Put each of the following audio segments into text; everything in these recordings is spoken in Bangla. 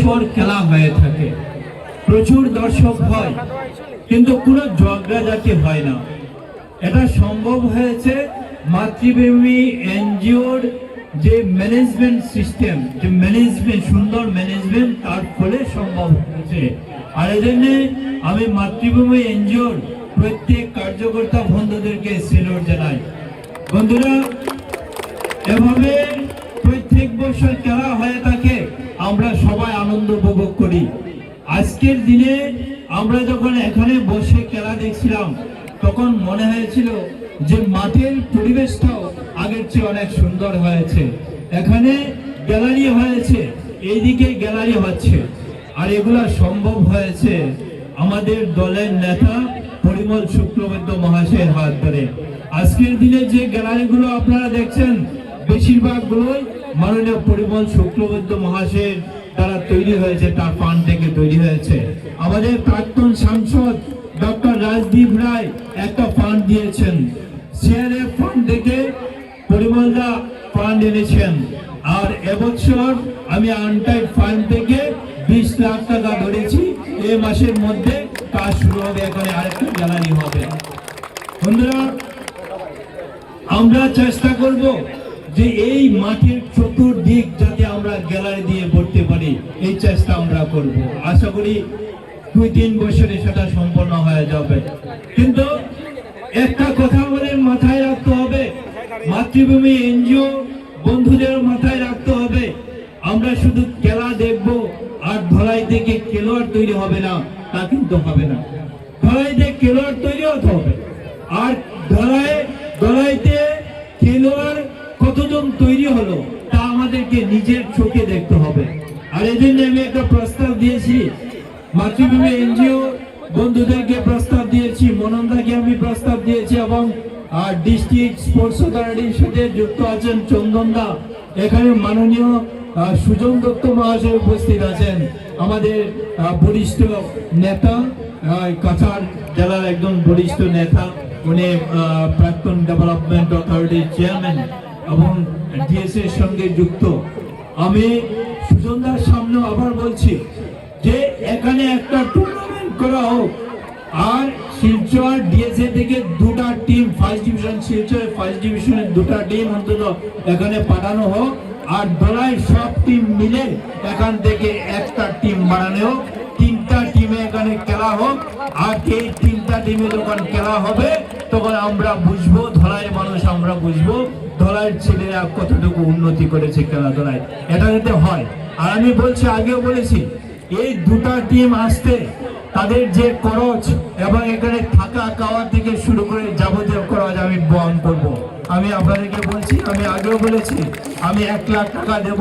স্বর খেলা হয়ে থাকে। প্রচুর দর্শক হয়, কিন্তু কোনো ঝগড়াঝাটি হয় না। এটা সম্ভব হয়েছে মাতৃভূমি এনজিওর যে ম্যানেজমেন্ট সিস্টেম, যে ম্যানেজমেন্ট, সুন্দর ম্যানেজমেন্ট, তার ফলে সম্ভব হয়েছে। আর এই জন্যে আমি মাতৃভূমি এনজিওর প্রত্যেক কার্যকর্তা বন্ধুদেরকে সেলুট জানাই। বন্ধুরা, এভাবে প্রত্যেক বছর খেলা হয়ে থাকে, আমরা উপভোগ করি। আজকের দিনে আমরা যখন এখানে বসে খেলা দেখছিলাম, তখন মনে হয়েছিল যে মাঠের পরিবেশটাও আগের চেয়ে অনেক সুন্দর হয়েছে। এখানে গ্যালারি হয়েছে, এইদিকে গ্যালারি হচ্ছে। আর এগুলা সম্ভব হয়েছে আমাদের দলের নেতা পরিমল শুক্লবৈদ্য মহাশয়ের হাত ধরে। আজকের দিনে যে গ্যালারিগুলো আপনারা দেখছেন বেশিরভাগ গুলোই মাননীয় পরিমল শুক্লবৈদ্য মহাশয়ের দ্বারা তৈরি হয়েছে, তার ফান্ড থেকে তৈরি হয়েছে। আমাদের প্রাক্তন সাংসদ ডক্টর রাজদীপ রায় একটা ফান্ড দিয়েছেন। সিআরএফ ফান্ড থেকে পরিমলদা ফান্ড এনেছেন। আর এবছর আমি আনটাইড ফান্ড থেকে বিশ লাখ টাকা ধরেছি। এই মাসের মধ্যে কাজ শুরু হবে, এখানে আরেকটা গ্যালারি হবে। বন্ধুরা, আমরা চেষ্টা করব যে এই মাঠের চতুর্দিক যাতে আমরা গ্যালারি দিয়ে ভরতে পারি, এই চেষ্টা আমরা করব। আশা করি দুই তিন বছরে সেটা সম্পন্ন হয়ে যাবে। কিন্তু একটা কথা বলে মাথায় রাখতে হবে, মাতৃভূমি, এনজিও বন্ধুদের মাথায় রাখতে হবে। আমরা শুধু খেলা দেখব আর ধলাই থেকে খেলোয়াড় তৈরি হবে না, তা কিন্তু হবে না। ধলাইতে খেলোয়াড় তৈরি হতে হবে। আর ধলাই ধলাইতে খেলোয়াড় কতজন তৈরি হলো তা আমাদেরকে নিজের চোখে দেখতে হবে। আর এই জন্য আমি একটা প্রস্তাব দিয়েছি, মাতৃভূমি এনজিও বন্ধুদেরকে প্রস্তাব দিয়েছি, মনন্দাকে আমি প্রস্তাব দিয়েছি এবং ডিস্ট্রিক্ট স্পোর্টস অথরিটির সাথে যুক্ত আছেন চন্দনদা এখানে মাননীয় সুজন দত্ত মহাশয় উপস্থিত আছেন। আমাদের বরিষ্ঠ নেতা কাছাড় জেলার একজন বরিষ্ঠ নেতা, উনি প্রাক্তন ডেভেলপমেন্ট অথরিটির চেয়ারম্যান। এবং ডিএস এর সঙ্গে যুক্ত। আমি সুজনদার সামনে আবার বলছি যে এখানে একটা টুর্নামেন্ট করা হোক। আর শিলচর ডিএসএ থেকে দুটা team first division Silchar first ডিভিশনের দুটা টিম অন্তত এখানে পাঠানো হোক। আর দলাই সব টিম মিলে এখান থেকে একটা টিম বানানো হোক। তিনটা টিমে এখানে খেলা হোক। আর এই তিনটা টিমে যখন খেলা হবে, তখন আমরা বুঝব ধলাইয়ের মানুষ আমরা বুঝব। ধলাইয়ের ছেলেরা কতটুকু উন্নতি করেছে খেলাধুলায়? এটা যাতে হয়। আর আমি বলছি, আগেও বলেছি, এই দুটা টিম আসতে তাদের যে খরচ এবং এখানে থাকা খাওয়া থেকে শুরু করে যাবতীয় খরচ আমি বহন করব। আমি আপনাদেরকে বলছি, আমি আগেও বলেছি, আমি এক লাখ টাকা দেব।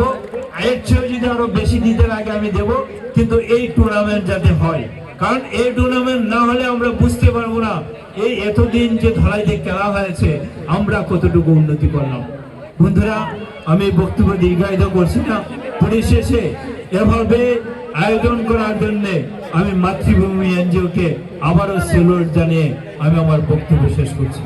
এর চেয়েও যদি আরও বেশি দিতে লাগে আমি দেব, কিন্তু এই টুর্নামেন্ট যাতে হয়। কারণ এই টুর্নামেন্ট না হলে আমরা বুঝতে পারব না এই এতদিন যে ধরাইতে খেলা হয়েছে, আমরা কতটুকু উন্নতি করলাম? বন্ধুরা, আমি বক্তব্য দীর্ঘায়িত করছি না। পরিশেষে এভাবে আয়োজন করার জন্যে আমি মাতৃভূমি এনজিওকে আবারও সেলুট জানিয়ে আমি আমার বক্তব্য শেষ করছি।